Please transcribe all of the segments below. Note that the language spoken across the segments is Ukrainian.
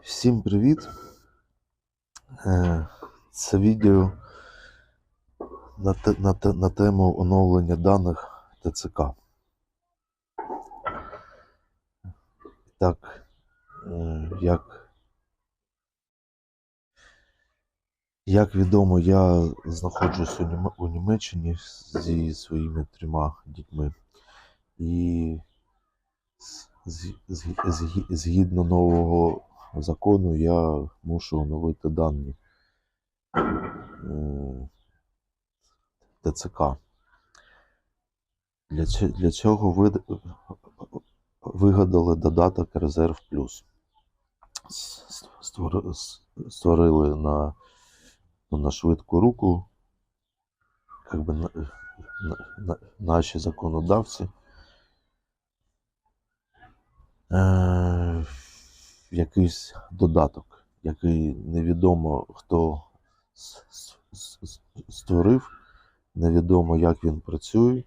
Всім привіт! Е, Це відео на, на, на тему оновлення даних ТЦК. Так, е, як, як відомо, я знаходжусь у, Німеччині зі своїми трьома дітьми. І згідно нового закону я мушу оновити дані е, ТЦК. Для, цього вид- вигадали додаток Резерв Плюс. Створили на, на швидку руку как би, на, на, наші законодавці. Е, якийсь додаток, який невідомо хто створив, невідомо як він працює,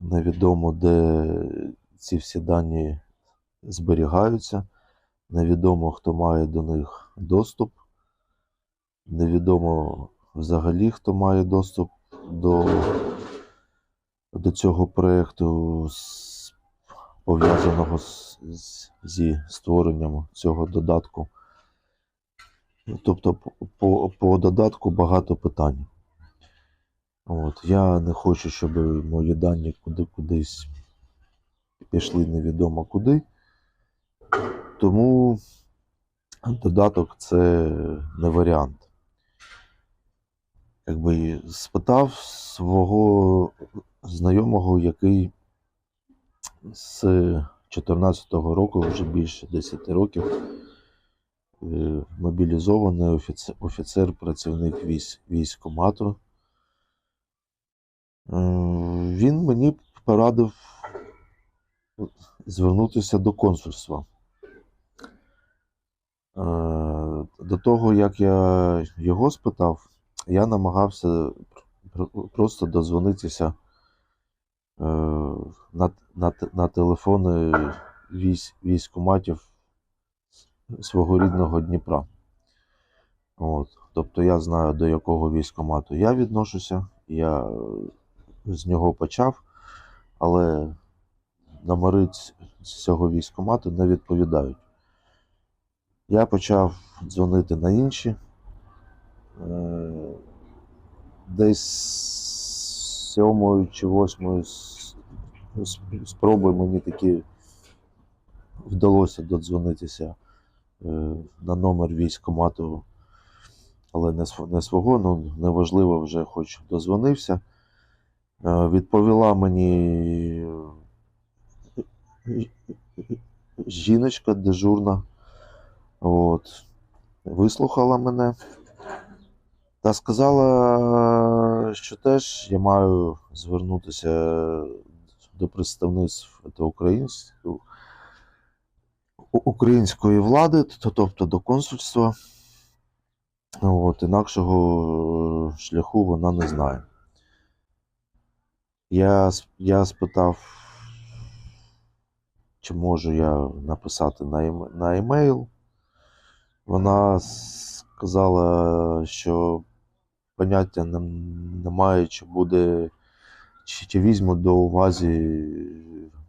невідомо де ці всі дані зберігаються, невідомо хто має до них доступ, невідомо взагалі хто має доступ до, до цього проєкту пов'язаного зі створенням цього додатку. Тобто по, по, додатку багато питань. От, я не хочу, щоб мої дані куди кудись пішли невідомо куди. Тому додаток це не варіант. Якби спитав свого знайомого, який з 2014 року, вже більше 10 років, е, мобілізований офіцер, офіцер працівник військ, військкомату. Е, Він мені порадив звернутися до консульства. Е, До того, як я його спитав, я намагався просто дозвонитися на, на, на телефони військ, військкоматів свого рідного Дніпра. От. Тобто я знаю, до якого військкомату я відношуся, я е, з нього почав, але номери цього військкомату не відповідають. Я почав дзвонити на інші. Е, Десь сьомої чи восьмої спроби мені таки вдалося додзвонитися е, на номер військкомату, але не, свого, ну неважливо, вже хоч дозвонився. Е, Відповіла мені жіночка дежурна. От, вислухала мене та сказала, що теж я маю звернутися до представництв української, влади, тобто до консульства. От, інакшого шляху вона не знає. Я, я спитав, чи можу я написати на, ем- на емейл. Вона сказала, що поняття немає, чи буде, чи, чи візьму до уваги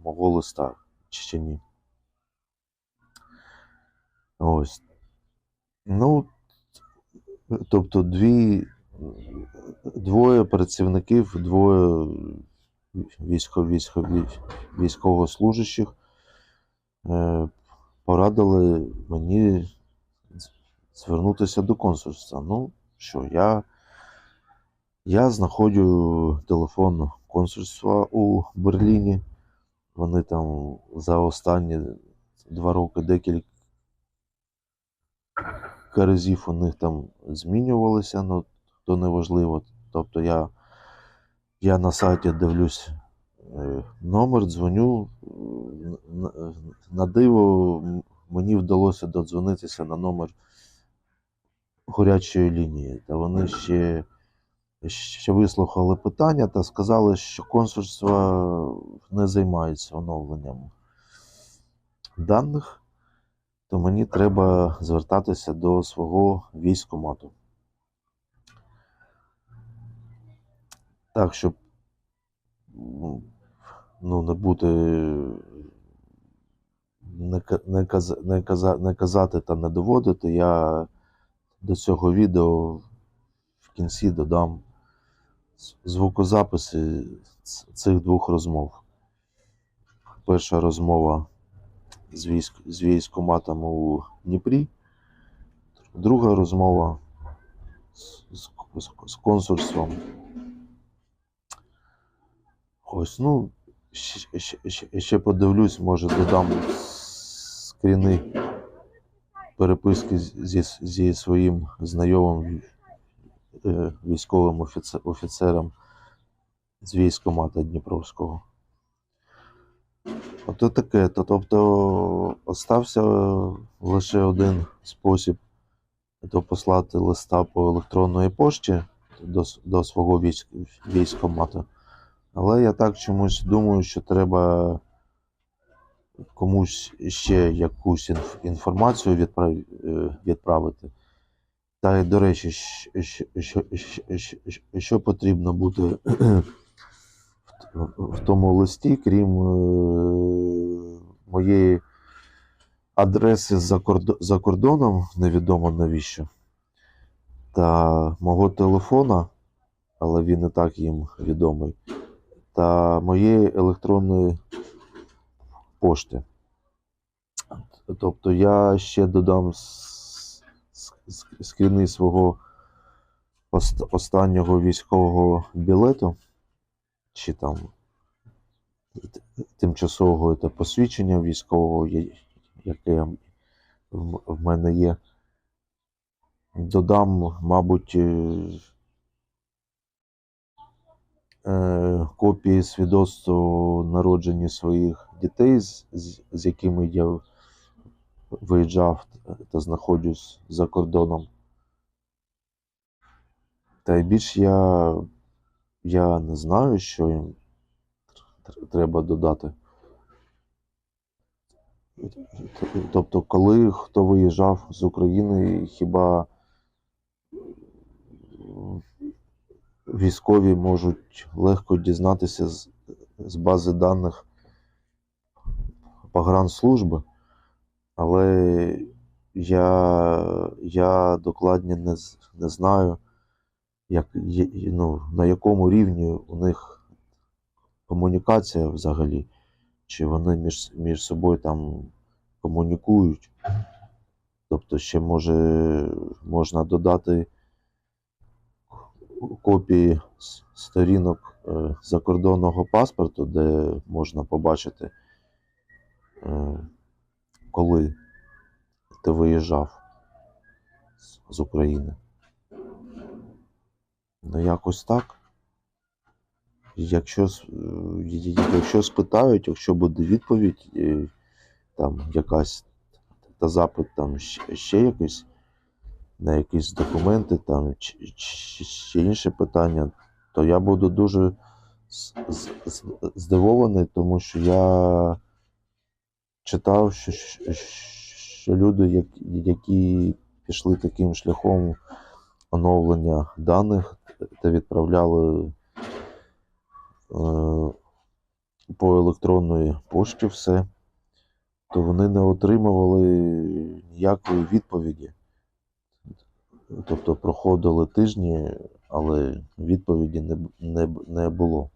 мого листа, чи, чи ні. Ось. Ну, тобто дві, двоє працівників, двоє військо, військо, військовослужащих е, порадили мені звернутися до консульства. Ну що, я, я знаходжу телефон консульства у Берліні. Вони там за останні два роки декілька разів у них там змінювалися, ну то неважливо. Тобто я, я на сайті дивлюсь е, номер, дзвоню. на- диво мені вдалося додзвонитися на номер гарячої лінії. Та вони ще, ще вислухали питання та сказали, що консульство не займається оновленням даних. то мені треба звертатися до свого військкомату. Так, щоб ну, не бути не, не, каза- не, каза- не казати та не доводити, я до цього відео в кінці додам звукозаписи цих двох розмов. Перша розмова з, військ, з військкоматом у Дніпрі, друга розмова з, з, з, консульством. Ось, ну, ще, ще, ще, подивлюсь, може додам скріни переписки зі, зі своїм знайомим військовим офіце- офіцером з військкомата Дніпровського. Ото таке. То, тобто остався лише один спосіб то послати листа по електронної пошті до, до свого військ, військкомату. Але я так чомусь думаю, що треба комусь ще якусь інф- інформацію е, відправити. Та й, до речі, що, що, що, що, потрібно буде в, тому листі, крім е, моєї адреси за кордоном, невідомо навіщо, та мого телефона, але він і так їм відомий, та моєї електронної пошти. Тобто я ще додам с- с- свого ост- останнього військового білету, чи там тимчасового та посвідчення військового, яке в мене є. Додам, мабуть, е, е, копії свідоцтва народження своїх дітей, з, з, з якими я виїжджав та знаходжусь за кордоном. Та й більш я, я не знаю, що їм треба додати. Тобто, коли хто виїжджав з України, хіба військові можуть легко дізнатися з, з бази даних погранслужби, але я, я докладні не, не знаю, як, ну, на якому рівні у них комунікація взагалі, чи вони між, між собою там комунікують. Тобто ще може можна додати копії сторінок е, закордонного паспорту, де можна побачити, е, коли ти виїжджав з- України. Ну, якось так. Якщо, е, якщо спитають, якщо буде відповідь, е, там якась та запит там ще, якийсь на якісь документи там чи, чи інше питання, то я буду дуже здивований, тому що я читав, що, що, люди, які, які пішли таким шляхом оновлення даних та відправляли е, по електронної пошті все, то вони не отримували ніякої відповіді. Тобто проходили тижні, але відповіді не, не, не було.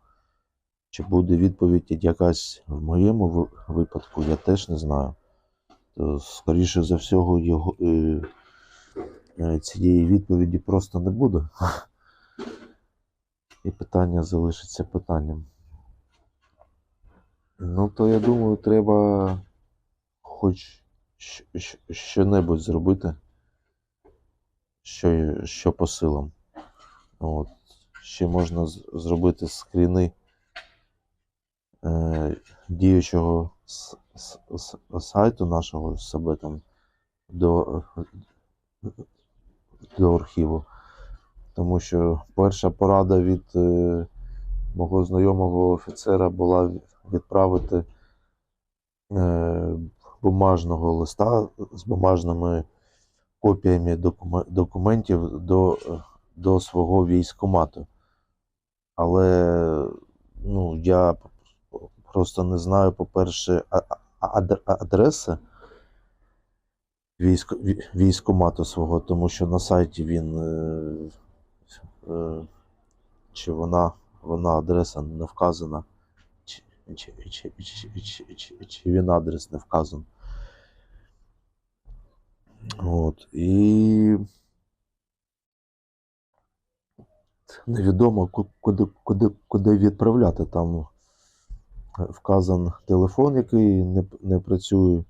Чи буде відповідь якась в моєму випадку, я теж не знаю. То, скоріше за всього, його, е, е, цієї відповіді просто не буде. І питання залишиться питанням. Ну, то я думаю, треба хоч що-небудь зробити, що, що по силам. От. Ще можна зробити скріни е, діючого сайту нашого себе там до, до архіву. Тому що перша порада від е, мого знайомого офіцера була відправити е, бумажного листа з бумажними копіями документів до, до свого військкомату. Але ну, я просто не знаю, по-перше, адреси військ, ві- військкомату свого, тому що на сайті він. Е, е, чи вона, вона адреса не вказана, чи, чи, чи, чи, чи, чи, він адрес не вказан. От. І невідомо, куди, куди, куди відправляти. Там вказан телефон, який не, не працює,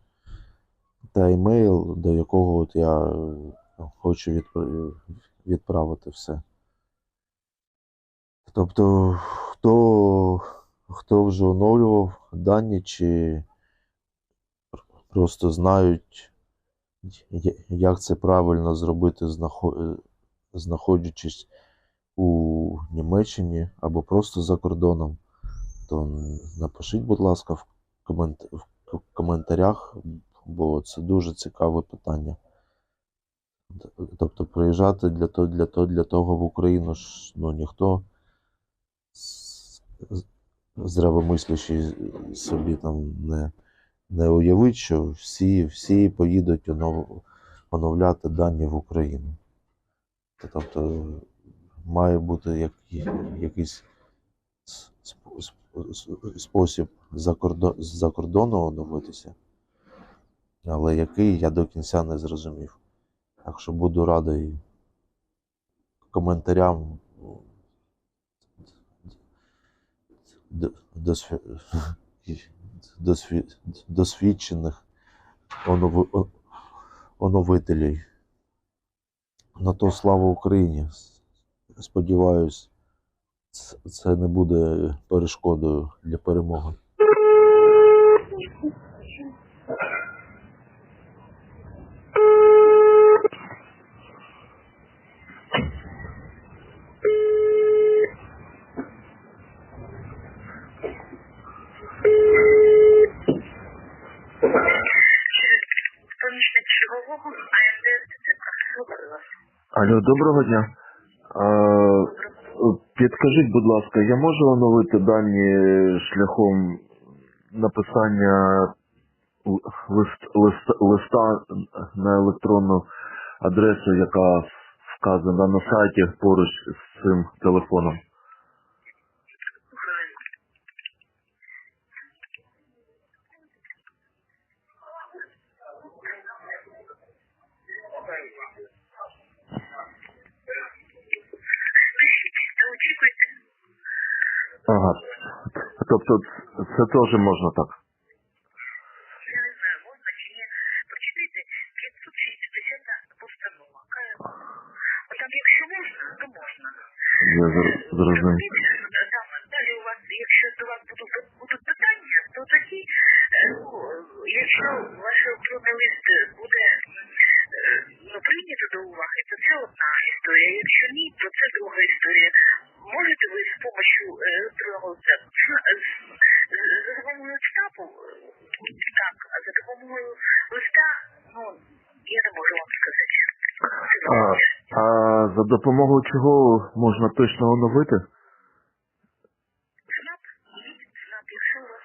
та емейл, до якого от я е, хочу відпра- відправити все. Тобто, хто, хто вже оновлював дані, чи просто знають, як це правильно зробити, знаходячись у Німеччині або просто за кордоном, то напишіть, будь ласка, в, комент... в коментарях, бо це дуже цікаве питання. Тобто приїжджати для того, для того, для того в Україну ж ну, ніхто здравомислящий собі там не, не уявить, що всі, всі поїдуть онов, оновляти дані в Україну. Тобто має бути як, якийсь спосіб за, кордон, за кордону оновитися, але який я до кінця не зрозумів. Так що буду радий коментарям досвідчених онови- оновителей. На то слава Україні. Сподіваюсь, це не буде перешкодою для перемоги. Алло, доброго дня. Підкажіть, будь ласка, я можу оновити дані шляхом написання лист, лист, листа на електронну адресу, яка вказана на сайті поруч з цим телефоном? Ага. Тобто це теж можна так. Я не знаю, можна чи ні. Прочитайте 560 постанова. Там якщо можна, то можна. Я зрозумів. Там далі у вас, якщо до вас будуть, будуть питання, то тоді, е, ну, якщо ваш електронний лист буде е, ну, прийнято до уваги, то це одна історія. Якщо ні, то це друга історія. Можете ви з е, з- з- за допомогою е, так, а за допомогою листа, ну, я не можу вам сказати. А, а за допомогою чого можна точно оновити? ЦНАП, ідіть якщо у вас.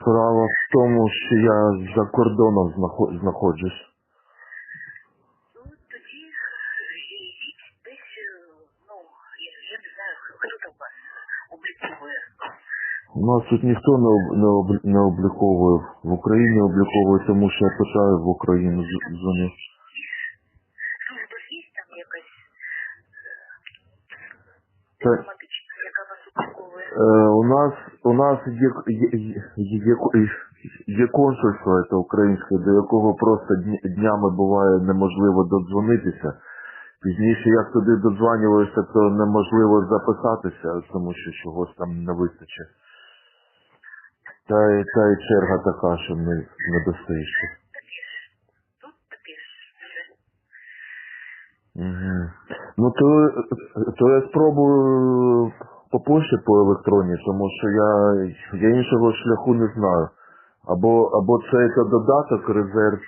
Справа в тому, що я за кордоном знахо- знаходжусь. Ну, тоді е, йдіть десь, е, ну, я, я не знаю, хто там вас обліковує. У нас тут ніхто не, об, не, об, не обліковує. В Україні обліковує, тому що я питаю в Україну дзвоню. Служба є там якась Та, дипломатична, е, у нас у нас є, є, є, є, консульство це українське, до якого просто днями буває неможливо додзвонитися. Пізніше як туди додзвонюєшся, то неможливо записатися, тому що чогось там не вистачить. Та, та й черга така, що не, не достаєшся. Тут ж. Угу. Ну то, то я спробую по пошті по електронній, тому що я, я іншого шляху не знаю. Або, або це, це додаток, резерв.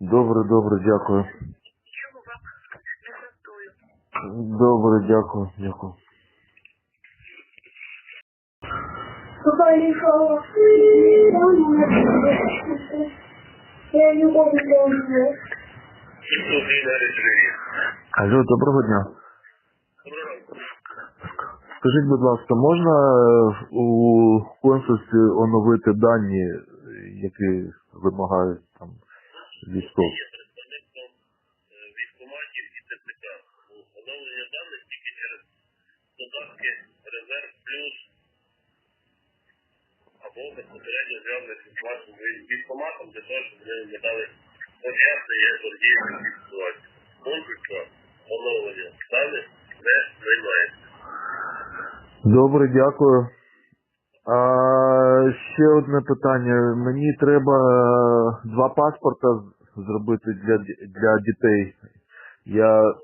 Добре, добре, дякую. Добре, дякую, дякую. Могу. Алло, доброго дня. Скажіть, будь ласка, можна е, у консульстві оновити дані, які вимагають там військові? Оновлення даних тільки через додатки Резерв Плюс або безпосередньо зв'язаних з вашим військкоматом для того, щоб вони надали пояснення подіяти ситуації. Консульство оновлення даних не займається. Добре, дякую. А ще одне питання. Мені треба е, два паспорта зробити для, для дітей. Я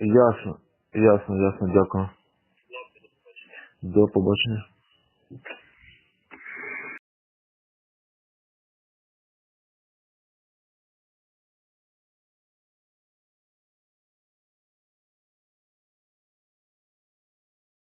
Ясно, ясно, ясно, дякую. До побачення.